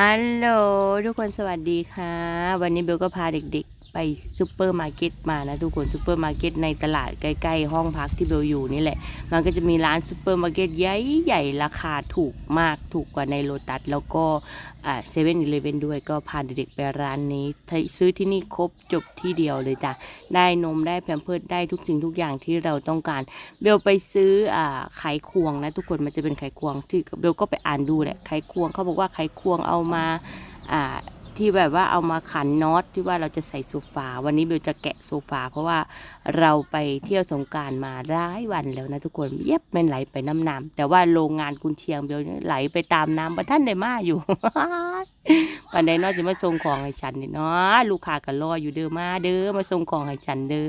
ฮัลโหลทุกคนสวัสดีค่ะ วันนี้เบลก็พาเด็ก ไปซูเปอร์มาร์เก็ตมานะทุกคนซูเปอร์มาร์เก็ตในตลาดใกล้ๆห้องพักที่เบลอยู่นี่แหละ มันก็จะมีร้านซูเปอร์มาร์เก็ตใหญ่ๆราคาถูกมากถูกกว่าในโลตัสแล้วก็เซเว่นอีเลฟเว่นด้วยก็พาเด็กๆไปร้านนี้ ซื้อที่นี่ครบจบที่เดียวเลยจ้ะ ได้นมได้แพมเพิร์ดได้ทุกสิ่งทุกอย่างที่เราต้องการ เบลไปซื้ออไขควงนะทุกคนมันจะเป็นไขควงที่เบลก็ไปอ่านดูแหละไขควงเขาบอกว่าไขควงเอามาอ่า ที่แบบว่าเอามาขันน็อตที่ว่าเราจะใส่โซฟา วันนี้เบลจะแกะโซฟา เพราะว่าเราไปเที่ยวสงการมาร้ายวันแล้วนะทุกคนเย็บมันไหลไปน้ำน้ำแต่ว่าโรงงานกุนเชียงเบลนี่ไหลไปตามน้ำประท่านได้มาอยู่วันใดนอจะมาส่งของให้ฉันนี่เนาะลูกค้าก็รออยู่เด้อมาเด้อมาส่งของให้ฉันเด้อ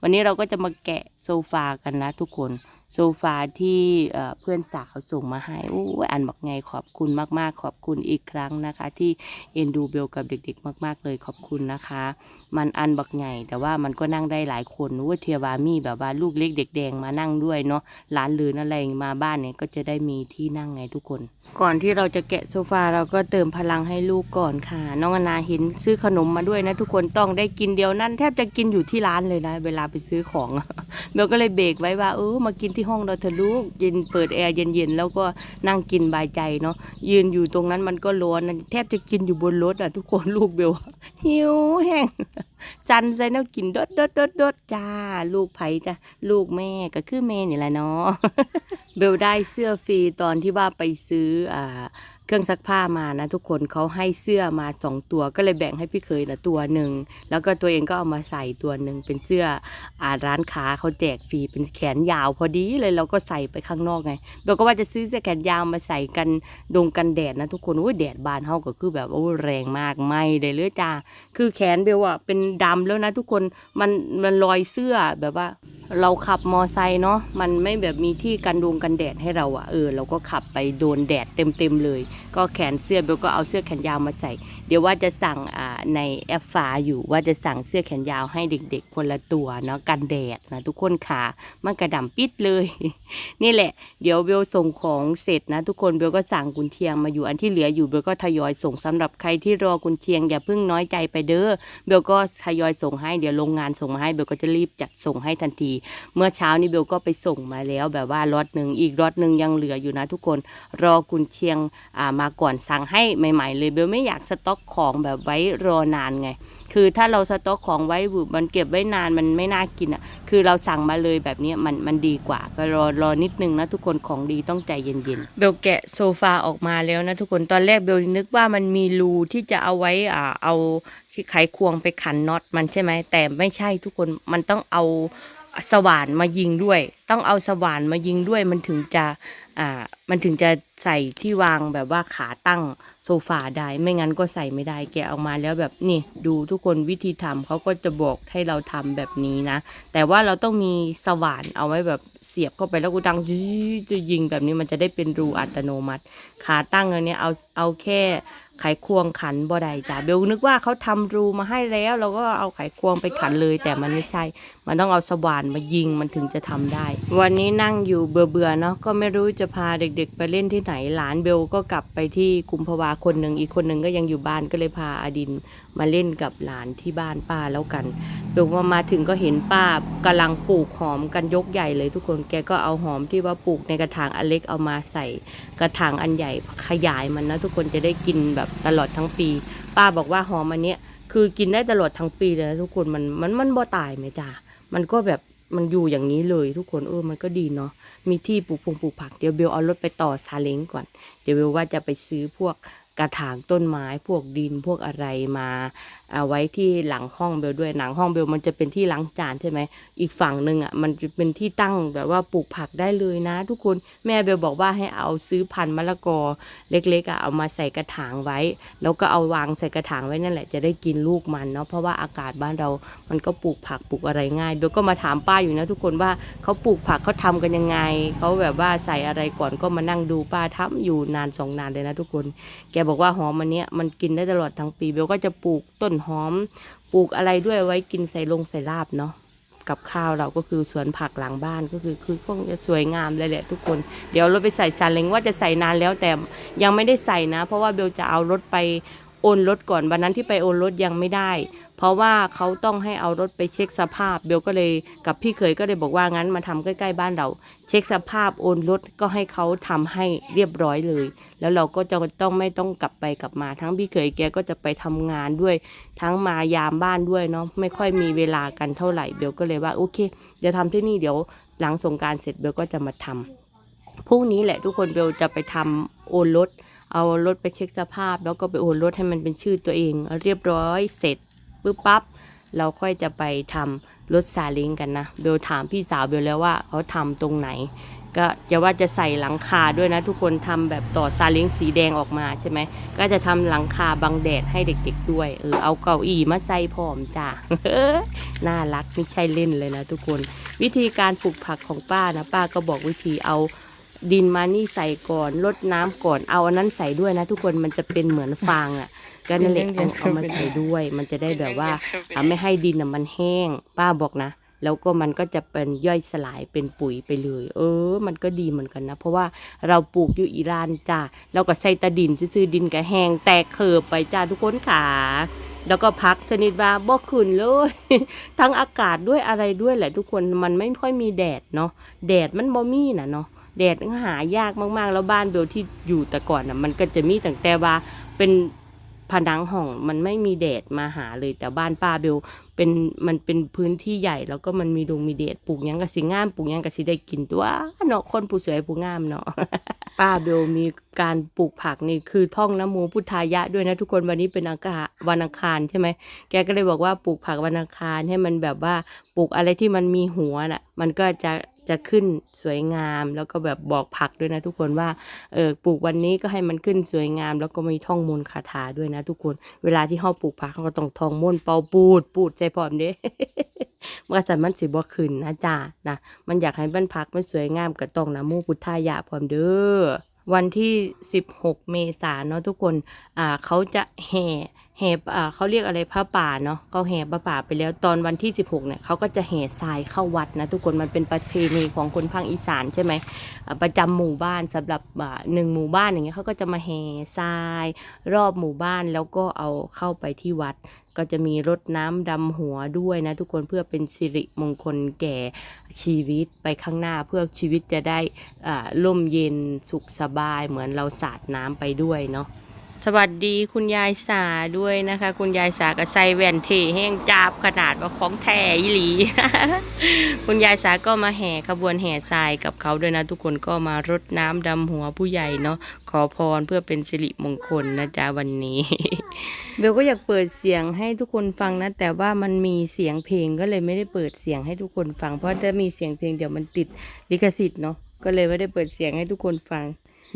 วันนี้เราก็จะมาแกะโซฟากันนะทุกคน โซฟาที่เพื่อนสาวส่งมาให้โอ้อันบอกไงขอบคุณมากๆ ขอบคุณอีกครั้งนะคะ ที่เอ็นดูเบลกับเด็กๆ มาก ๆ เลยขอบคุณนะคะ มันอันบักไงแต่ว่ามันก็นั่งได้หลายคนว่าเทียวามีแบบว่าลูกเล็กเด็กแดงมานั่งด้วยเนาะหลานหรืออะไรมาบ้านเนี่ยก็จะได้มีที่นั่งไงทุกคน ก่อนที่เราจะแกะโซฟาเราก็เติมพลังให้ลูกก่อนค่ะ น้องอนาเห็นซื้อขนมมาด้วยนะ ทุกคนต้องได้กินเดียวนั่นแทบจะกินอยู่ที่ร้านเลยนะ เวลาไปซื้อของเบลก็เลยเบรกไว้ว่าเออมากินที่ห้องเราเถอะลูกเย็นเปิดแอร์เย็นๆแล้วก็นั่งกินบายใจเนาะยืนอยู่ตรงนั้นมันก็ร้อนนะแทบจะกินอยู่บนรถอะทุกคนลูกเบลหิวแห้งจันใส่แนวกินดดดดดดดจ้า ลูกไผ่จ้าลูกแม่ก็คือแม่นี่แหละเนาะเบลได้เสื้อฟรีตอนที่ว่าไปซื้ออ่า เครื่องซักผ้ามานะ ทุกคนเขาให้เสื้อมาสองตัวก็เลยแบ่งให้พี่เคยนะตัวหนึ่งแล้วก็ตัวเองก็เอามาใส่ตัวหนึ่งเป็นเสื้ออ่าร้านค้าเขาแจกฟรีเป็นแขนยาวพอดีเลยเราก็ใส่ไปข้างนอกไงเบลก็ว่าจะซื้อเสื้อแขนยาวมาใส่กันดงกันแดดนะทุกคนโอ้ยแดดบานเฮาก็คือแบบโอ้แรงมากไหมได้เลยจ้าคือแขนเบลอะเป็นดำแล้วนะ ทุกคนมันมันรอยเสื้อแบบว่า เราขับมอไซค์เนาะมันไม่แบบมีที่กันดวงกันแดดให้เราอะเออเราก็ขับไปโดนแดดเต็มๆเลย ก็แขนเสื้อเบลก็เอาเสื้อแขนยาวมาใส่ เดี๋ยวว่าจะสั่งในแอปฟ้าอยู่ว่าจะสั่งเสื้อแขนยาวให้เด็กๆ คนละตัวเนาะกันแดดนะทุกคนขามันกระด่ำปิดเลย นี่แหละ เดี๋ยวเบลส่งของเสร็จนะ ทุกคนเบลก็สั่งกุนเชียงมาอยู่อันที่เหลืออยู่เบลก็ทยอยส่งสำหรับใครที่รอกุนเชียงอย่าเพิ่งน้อยใจไปเด้อเบลก็ทยอยส่งให้เดี๋ยวโรงงานส่งมาให้เบลก็จะรีบจัดส่งให้ทันที เมื่อเช้านี้เบลก็ไปส่งมาแล้ว แบบว่าล็อตหนึ่งอีกล็อตหนึ่งยังเหลืออยู่นะ ทุกคนรอกุนเชียงมาก่อนสั่งให้ใหม่ ๆ เลยเบลไม่อยากสต็อกของแบบไว้รอนานไง คือถ้าเราสต็อกของไว้มันเก็บไว้นานมันไม่น่ากินอะ คือเราสั่งมาเลยแบบนี้มันมันดีกว่า ก็รอรอนิดนึงนะทุกคนของดีต้องใจเย็นๆ เบลแกะโซฟาออกมาแล้วนะทุกคน ตอนแรกเบลนึกว่ามันมีรูที่จะเอาไว้อ่าเอาไขควงไปขันน็อตมันใช่ไหม แต่ไม่ใช่ทุกคน มันต้องเอา สว่านมายิงด้วย ต้องเอาสว่านมายิงด้วยมันถึงจะอ่ามันถึงจะใส่ที่วางแบบว่าขาตั้งโซฟาได้ไม่งั้นก็ใส่ไม่ได้แกะออกมาแล้วแบบนี่ดูทุกคนวิธีทำเขาก็จะบอกให้เราทำแบบนี้นะ แต่ว่าเราต้องมีสว่านเอาไว้แบบเสียบเข้าไปแล้วกูดังจะยิงแบบนี้มันจะได้เป็นรูอัตโนมัติ ขาตั้งอันนี้เอาเอาแค่ ไขควงขันบ่ได้จ้ะเบลนึกว่าเขาทำรูมาให้แล้วเราก็เอาไขควงไปขันเลย แต่มันไม่ใช่ มันต้องเอาสว่านมายิงมันถึงจะทำได้ วันนี้นั่งอยู่เบื่อๆเนาะก็ไม่รู้จะพาเด็ก ๆ ไปเล่นที่ไหนหลานเบลก็กลับไปที่กุมภาวาคนหนึ่งอีกคนหนึ่งก็ยังอยู่บ้านก็เลยพาอดินมาเล่นกับหลานที่บ้านป้าแล้วกันเบลว่ามาถึงก็เห็นป้ากำลังปลูกหอมกันยกใหญ่เลยทุกคนแกก็เอาหอมที่ว่าปลูกในกระถางอันเล็กเอามาใส่กระถางอันใหญ่ขยายมันนะทุกคนจะได้กินแบบตลอดทั้งปี ป้าบอกว่าหอมอันเนี้ยคือกินได้ตลอดทั้งปีเลยนะทุกคนมันมันมันบ่ตายไหมจ้ามันก็แบบมันอยู่อย่างนี้เลยทุกคนเออมันก็ดีเนาะมีที่ปลูกพงปลูกผักเดี๋ยวเบลเอารถไปต่อซาเล้งก่อน เดี๋ยวเบลว่าจะไปซื้อพวกกระถางต้นไม้พวกดินพวกอะไรมา เอาไว้ที่หลังห้องเบลด้วยหลังห้องเบลมันจะเป็นที่ล้างจานใช่ไหมอีกฝั่งหนึ่งอะมันจะเป็นที่ตั้งแบบว่าปลูกผักได้เลยนะ ทุกคนแม่เบลบอกว่าให้เอาซื้อพันธุ์มะละกอ เล็กๆอะเอามาใส่กระถางไว้ แล้วก็เอาวางใส่กระถางไว้นั่นแหละจะได้กินลูกมันเนาะเพราะว่าอากาศบ้านเรา มันก็ปลูกผักปลูกอะไรง่ายเบลก็มาถามป้าอยู่นะทุกคนว่าเขาปลูกผักเขาทำกันยังไงเขาแบบว่าใส่อะไรก่อนก็มานั่งดูป้าทำอยู่นานสองนานเลยนะทุกคน แกบอกว่าหอมอันเนี้ยมันกินได้ตลอดทั้งปีเบลก็จะปลูกต้นหอม ปลูกอะไรด้วยไว้กินใส่ลงใส่ลาบเนาะกับข้าวเราก็คือสวนผักหลังบ้านก็คือคือคงจะสวยงามเลยแหละทุกคน เดี๋ยวรถไปใส่ซาเล้งว่าจะใส่นานแล้วแต่ยังไม่ได้ใส่นะ เพราะว่าเบลจะเอารถไป โอนรถก่อนวันนั้นที่ไปโอนรถยังไม่ได้ เพราะว่าเขาต้องให้เอารถไปเช็คสภาพเบลก็เลยกับพี่เคยก็เลยบอกว่างั้นมาทำใกล้ๆบ้านเรา เช็คสภาพโอนรถก็ให้เขาทำให้เรียบร้อยเลย แล้วเราก็จะต้องไม่ต้องกลับไปกลับมา ทั้งพี่เคยแกก็จะไปทำงานด้วย ทั้งมายามบ้านด้วยเนาะไม่ค่อยมีเวลากันเท่าไหร่เบลก็เลยว่าโอเคเดี๋ยวทำที่นี่เดี๋ยวหลังสงการเสร็จเบลก็จะมาทำพรุ่งนี้แหละทุกคนเบลจะไปทำโอนรถ เอารถไปเช็คสภาพ แล้วก็ไปโอนรถให้มันเป็นชื่อตัวเอง เรียบร้อยเสร็จปุ๊บปั๊บเราค่อยจะไปทำรถซาเล้งกันนะเบลถามพี่สาวเบลแล้วว่าเขาทำตรงไหน ก็จะว่าจะใส่หลังคาด้วยนะ ทุกคนทำแบบต่อซาเล้งสีแดงออกมาใช่ไหมก็จะทำหลังคาบังแดดให้เด็กๆด้วยเออเอาเก้าอี้มาใส่พร้อมจ้าน่ารักไม่ใช่เล่นเลยนะ ทุกคนวิธีการปลูกผักของป้านะป้าก็บอกวิธีเอา ดินมานี่ใส่ก่อนลดน้ำก่อนเอาอันนั้นใส่ด้วยนะ ทุกคนมันจะเป็นเหมือนฟางอะก็นั่นแหละเอาเอามาใส่ด้วย มันจะได้แบบว่าไม่ให้ดินอะมันแห้ง ป้าบอกนะ แล้วก็มันก็จะเป็นย่อยสลายเป็นปุ๋ยไปเลย เออ มันก็ดีเหมือนกันนะ เพราะว่าเราปลูกอยู่อิรานจ้าเราก็ใส่ตะดินซื่อดินก็แห้งแตกเขิบไปจ้าทุกคนขาแล้วก็พักชนิดว่าบ่ขึ้นเลย ทั้งอากาศด้วยอะไรด้วยแหละทุกคนมันไม่ค่อยมีแดดเนาะแดดมันบ่มีนะเนาะ แดดหายากมากๆ แล้วบ้านเบลที่อยู่แต่ก่อนนะมันก็จะมีตั้งแต่ว่าเป็นผนังห้องมันไม่มีแดดมาหาเลย แต่บ้านป้าเบลเป็นมันเป็นพื้นที่ใหญ่แล้วก็มันมีดงมีแดดปลูกยังกะสิงามปลูกยังกะสิได้กินตัวเนาะคนผู้สวยผู้งามเนาะป้าเบลมีการปลูกผักนี่คือท่องน้ำมูพุทธายะด้วยนะทุกคนวันนี้เป็นอากาศวันอังคารใช่ไหมแกก็เลยบอกว่าปลูกผักวันอังคารให้มันแบบว่าปลูกอะไรที่มันมีหัวน่ะ มันก็จะ จะขึ้นสวยงาม แล้วก็แบบบอกผักด้วยนะทุกคนว่าเออปลูกวันนี้ก็ให้มันขึ้นสวยงาม แล้วก็มีท่องมนต์คาถาด้วยนะทุกคน เวลาที่เฮาปลูกผักเขาก็ต้องท่องมนต์เป่าปูด ปูดใจพร้อมเด้เมื่อสันมันสิบ่ขึ้นนะจ้านะมันอยากให้บ้านพักมันสวยงามก็ต้องนะโมพุทธายะพร้อมเด้อ วันที่ 16 เมษายนเนาะทุกคนอ่าเขาจะแห่แห่อ่าเขาเรียกอะไรพระป่าเนาะเขาแห่พระป่าไปแล้วตอนวันที่ 16เนี่ยเขาก็จะแห่ทรายเข้าวัดนะทุกคนมันเป็นประเพณีของคนภาคอีสานใช่ไหมอ่าประจำหมู่บ้านสำหรับอ่าหนึ่งหมู่บ้านอย่างเงี้ยเขาก็จะมาแห่ทราย รอบหมู่บ้านแล้วก็เอาเข้าไปที่วัด ก็จะมีรดน้ำดำหัวด้วยนะทุกคนเพื่อเป็นสิริมงคลแก่ชีวิตไปข้างหน้าเพื่อชีวิตจะได้อ่าร่มเย็นสุขสบายเหมือนเราสาดน้ำไปด้วยเนาะ สวัสดีคุณยายสาด้วยนะคะ คุณยายสาก็ใส่แว่นเทแห้งจาบขนาดว่าของแท้อีหลี คุณยายสาก็มาแห่ขบวนแห่ทรายกับเขาด้วยนะ ทุกคนก็มารดน้ำดำหัวผู้ใหญ่เนาะขอพรเพื่อเป็นสิริมงคลนะจ๊ะวันนี้เบลก็อยากเปิดเสียงให้ทุกคนฟังนะ แต่ว่ามันมีเสียงเพลงก็เลยไม่ได้เปิดเสียงให้ทุกคนฟัง เพราะถ้ามีเสียงเพลงเดี๋ยวมันติดลิขสิทธิ์เนาะก็เลยไม่ได้เปิดเสียงให้ทุกคนฟัง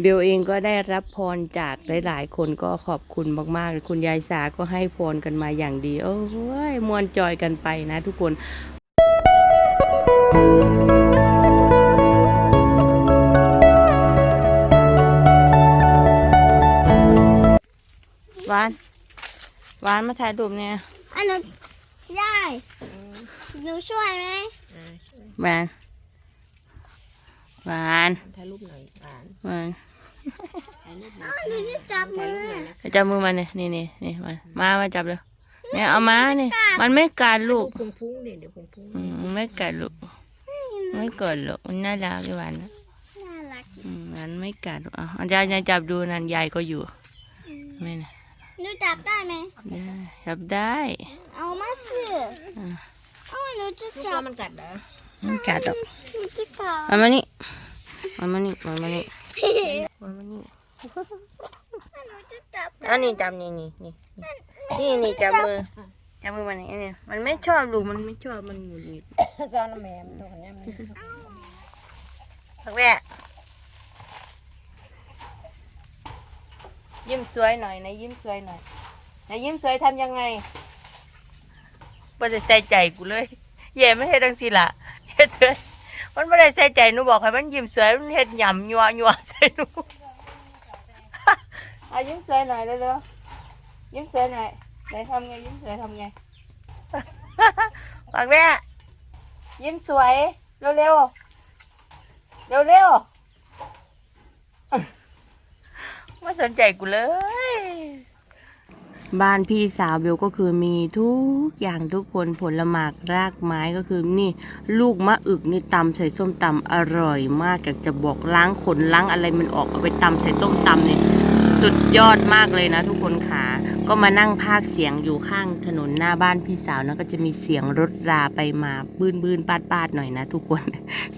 เบลเองก็ได้รับพรจากหลาย ๆ คนก็ขอบคุณมากๆ คุณยายสาก็ให้พรกันมาอย่างดี โอ้ยมวนจอยกันไปนะทุกคนหวานหวานมาถ่ายรูปเนี่ยอันนั้นยายหนูช่วยไหมหวาน หวานถ่ายรูปหน่อยหวานหวานถ่ายรูปหน่อ้าอยวหนูจะจับมือไปจับมือมันเนี่ยนี่นี่นี่มามามาจับเลยเนี่ยเอามาเนี่ยมันไม่กัดลูกพุงพุงเนี่ยเดี๋ยวพุงพุงอืมมันไม่กัดลูกไม่กัดลูกมันน่ารักดีหวานนะน่ารักอืมมันไม่กัดลูกอะอาจารย์จับดูนั่นยายก็อยู่ไม่นะหนูจับได้ไหมได้จับได้ เอามาสิเอาหนูจะลูกจัก็บมันกัดนะไม่กัดหรอกหนูจะจับ มันมานี่มันมานี่มันมานี่มันมานี่หนูจะจับอันนี้จับนี่นี่นี่นี่นี่จับมือจับมือมันนี่อันนี้มันไม่ชอบลูกมันไม่ชอบมันหงุดหงิดซ้อนแม่มันโดนเนี่ยมันพักแม่ยิ้มสวยหน่อยนะยิ้มสวยหน่อยนะยิ้มสวยทำยังไงไม่ได้ใส่ใจกูเลยเย่ไม่เฮ็ดจังสิล่ะเฮ็ดเลย มันไม่ได้ใส่ใจหนูบอกให้มันยิ้มสวยมันเฮ็ดหย่ำยัวยัวใส่หนูเอายิ้มสวยหน่อยเร็วๆยิ้มสวยหน่อยไหนทำไงยิ้มสวยทำไงปักแม่ยิ้มสวยเร็วๆเร็วเร็วๆไม่สนใจกูเลย บ้านพี่สาวเบลก็คือมีทุกอย่างทุกคนผลหมากรากไม้ก็คือนี่ ลูกมะอึกนี่ตำใส่ส้มตำอร่อยมากอยากจะบอกล้างขนล้างอะไรมันออกเอาไปตำใส่ต้มตำเนี่ยสุดยอดมากเลยนะทุกคนขาก็มานั่งพากเสียงอยู่ข้างถนนหน้าบ้านพี่สาวนะก็จะมีเสียงรถราไปมาบื้นบื้นปาดปาดหน่อยนะทุกคน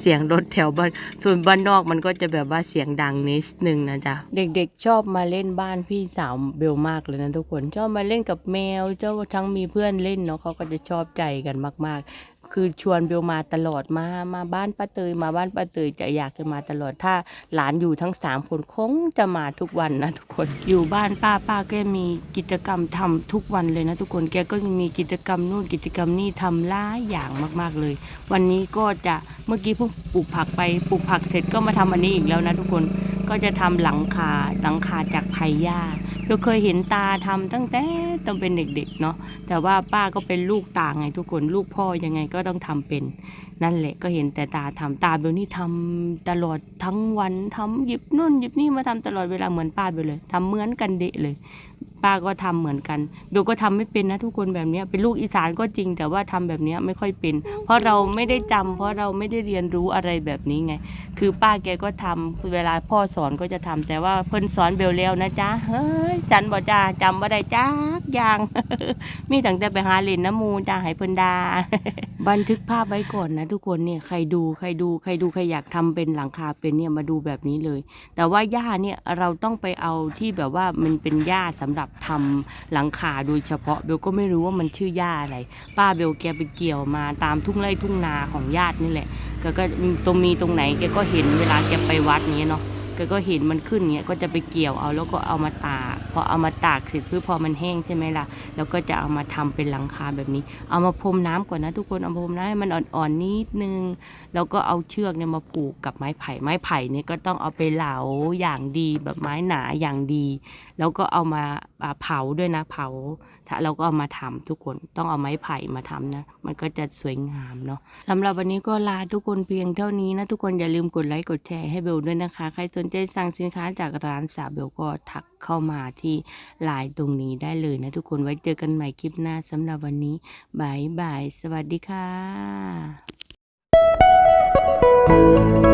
เสียงรถแถวบ้านส่วนบ้านนอกมันก็จะแบบว่าเสียงดังนิดนึงนะจ๊ะเด็กๆชอบมาเล่นบ้านพี่สาวเบลมากเลยนะทุกคนชอบมาเล่นกับแมวเจ้าทั้งมีเพื่อนเล่นเนาะเขาก็จะชอบใจกันมากๆ คือชวนเบลมาตลอดมามาบ้านป้าเตยมาบ้านป้าเตยจะอยากจะมาตลอดถ้าหลานอยู่ทั้งสามคนคงจะมาทุกวันนะทุกคนอยู่บ้านป้าป้าก็มีกิจกรรมทำทุกวันเลยนะทุกคนแกก็มีกิจกรรมนู่นกิจกรรมนี่ทำหลายอย่างมาก ๆเลย วันนี้ก็จะเมื่อกี้พิ่งปลูกผักไปปลูกผักเสร็จก็มาทำอันนี้อีกแล้วนะทุกคนก็จะทำหลังคาหลังคาจากไผ่หญ้า เราเคยเห็นตาทำตั้งแต่ตอนเป็นเด็กๆเนาะแต่ว่าป้าก็เป็นลูกตาไงทุกคนลูกพ่อยังไงก็ต้องทำเป็น นั่นแหละก็เห็นแต่ตาทำตาเบลนี่ทำตลอดทั้งวันทำหยิบนู่นหยิบนี่มาทำตลอดเวลาเหมือนป้าไปเลยทำเหมือนกันเดะเลย ป้าก็ทำเหมือนกันเบลก็ทำไม่เป็นนะทุกคนแบบเนี้ยเป็นลูกอีสานก็จริง แต่ว่าทำแบบเนี้ยไม่ค่อยเป็น เพราะเราไม่ได้จำเพราะเราไม่ได้เรียนรู้อะไรแบบนี้ไง คือป้าแกก็ทำเวลาพ่อสอนก็จะทำแต่ว่าเพิ่นสอนเบลแล้วนะจ๊ะเฮ้ยจันบ่จ้าจำบ่ได้จักอย่างมีตั้งแต่ไปหาเล่นน้ำมูจ้าให้เพิ่นดา บันทึกภาพไว้ก่อนนะทุกคนเนี่ยใครดูใครดูใครดูใครอยากทำเป็นหลังคาเป็นเนี่ยมาดูแบบนี้เลย แต่ว่าหญ้าเนี่ยเราต้องไปเอาที่แบบว่ามันเป็นหญ้าสำหรับทำหลังคาโดยเฉพาะเบลก็ไม่รู้ว่ามันชื่อหญ้าอะไร ป้าเบลแกไปเกี่ยวมาตามทุ่งไร่ทุ่งนาของญาตินี่แหละแกก็ตรงมีตรงไหนแกก็เห็นเวลาแกไปวัดนี้เนาะ กก็เห็นมันขึ้นเงี้ยก็จะไปเกี่ยวเอาแล้วก็เอามาตากพอเอามาตากเสร็จเพื่อพอมันแห้งใช่ไหมล่ะแล้วก็จะเอามาทำเป็นหลังคาแบบนี้ เอามาพรมน้ำก่อนนะทุกคนเอามาพรมน้ำให้มันอ่อนๆนิดนึง แล้วก็เอาเชือกเนี่ยมาผูกกับไม้ไผ่ไม้ไผ่เนี่ยก็ต้องเอาไปเหลาอย่างดีแบบไม้หนาอย่างดี แล้วก็เอามาเผาด้วยนะเผาถ้าเราก็เอามาทำทุกคนต้องเอาไม้ไผ่มาทำนะ มันก็จะสวยงามเนาะสำหรับวันนี้ก็ลาทุกคนเพียงเท่านี้นะ ทุกคนอย่าลืมกดไลค์กดแชร์ให้เบลด้วยนะคะ ใครสนใจสั่งสินค้าจากร้านสาวเบลก็ทักเข้ามาที่ไลน์ตรงนี้ได้เลยนะ ทุกคนไว้เจอกันใหม่คลิปหน้าสำหรับวันนี้บายบายสวัสดีค่ะ thank you